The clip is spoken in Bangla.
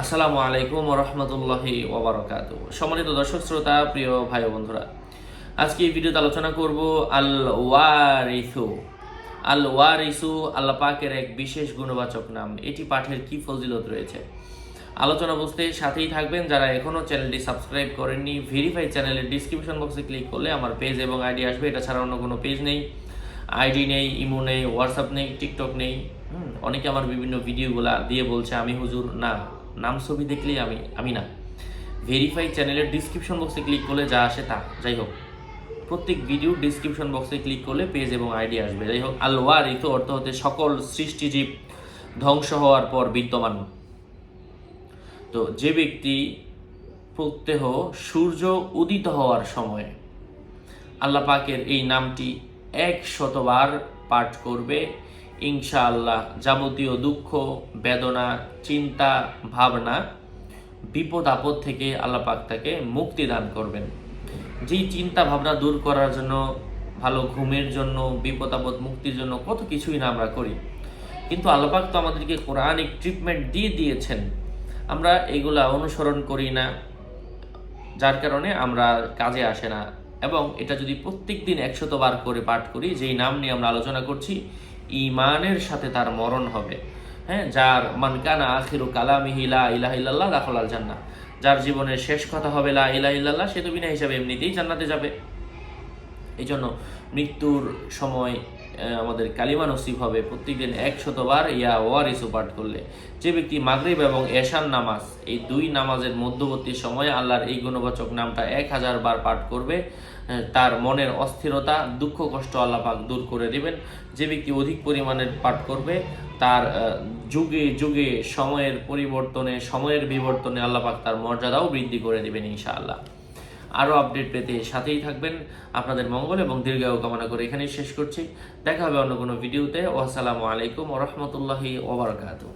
আসসালামু আলাইকুম রহমতুল্লাহি ওবরাকাত। সম্মানিত দর্শক, শ্রোতা, প্রিয় ভাই বন্ধুরা, আজকে এই ভিডিওতে আলোচনা করব আল ওয়ারিসু আল ওয়ারিসু আল্লাহ পাকের এক বিশেষ গুণবাচক নাম। এটি পাঠের কি ফজিলত রয়েছে? আলোচনা বুঝতে সাথেই থাকবেন। যারা এখনও চ্যানেলটি সাবস্ক্রাইব করেননি ভেরিফাই চ্যানেলের ডিসক্রিপশন বক্সে ক্লিক করলে আমার পেজ এবং আইডি আসবে। এটা ছাড়া অন্য কোনো পেজ নেই। আইডি নেই ইমো নেই হোয়াটসঅ্যাপ নেই টিকটক নেই। অনেকে আমার বিভিন্ন ভিডিওগুলা দিয়ে বলছে, আমি হুজুর না। নাম ছবি দেখলেই আমি আমি না। ভেরিফাই চ্যানেলের ডিসক্রিপশন বক্সে ক্লিক করলে যা আসে তা। যাই হোক, প্রত্যেক ভিডিও ডিসক্রিপশন বক্সে ক্লিক করলে পেজ এবং আইডি আসবে। যাই হোক, আল্লাহর এই তো অর্থ হতে সকল সৃষ্টিজীব ধ্বংস হওয়ার পর বিদ্যমান। তো যে ব্যক্তি প্রত্যহ সূর্য উদিত হওয়ার সময় আল্লাহ পাকের এই নামটি এক শতবার পাঠ করবে। ইনশাআল্লাহ, যাবতীয় দুঃখ, বেদনা, চিন্তা, ভাবনা, বিপদ, আপদ থেকে আল্লাহ পাক তাকে মুক্তি দান করবেন। যেই চিন্তা, ভাবনা দূর করার জন্য, ভালো ঘুমের জন্য, বিপদ, আপদ মুক্তির জন্য কত কিছুই না আমরা করি। কিন্তু আল্লাপাক তো আমাদেরকে কোরআনিক ট্রিটমেন্ট দিয়ে দিয়েছেন। আমরা এগুলা অনুসরণ করি না, যার কারণে আমরা কাজে আসে না। এবং এটা যদি প্রত্যেক দিন একশত বার করে পাঠ করি, যেই নাম নিয়ে আমরা আলোচনা করছি ইমানের সাথে তার মরণ হবে। হ্যাঁ যার মানকানা আখিরু কালামিহি লা ইলাহা ইল্লাল্লাহ দাখলাল জান্নাহ। যার জীবনের শেষ কথা হবে লা ইলাহা সে তো বিনা হিসাবে এমনিতেই জান্নাতে যাবে। এই জন্য মৃত্যুর সময় আমাদের কালিমা নসিব হবে প্রত্যেকদিন একশতবার ইয়া ওয়ারিসু পাঠ করলে। যে ব্যক্তি মাগরিব এবং এশান নামাজ, এই দুই নামাজের মধ্যবর্তী সময়ে আল্লাহর এই গুণবাচক নামটা এক হাজার বার পাঠ করবে তার মনের অস্থিরতা, দুঃখ, কষ্ট আল্লাহ পাক দূর করে দেবেন। যে ব্যক্তি অধিক পরিমাণের পাঠ করবে, তার যুগে যুগে সময়ের পরিবর্তনে, সময়ের বিবর্তনে আল্লাহ পাক তার মর্যাদাও বৃদ্ধি করে দিবেন ইনশাআল্লাহ। আরও আপডেট পেতে সাথেই থাকবেন। আপনাদের মঙ্গল এবং দীর্ঘায়ু কামনা করে এখানেই শেষ করছি। দেখা হবে অন্য কোনো ভিডিওতে ও আসসালামু আলাইকুম রহমতুল্লাহি ওবরাকাতু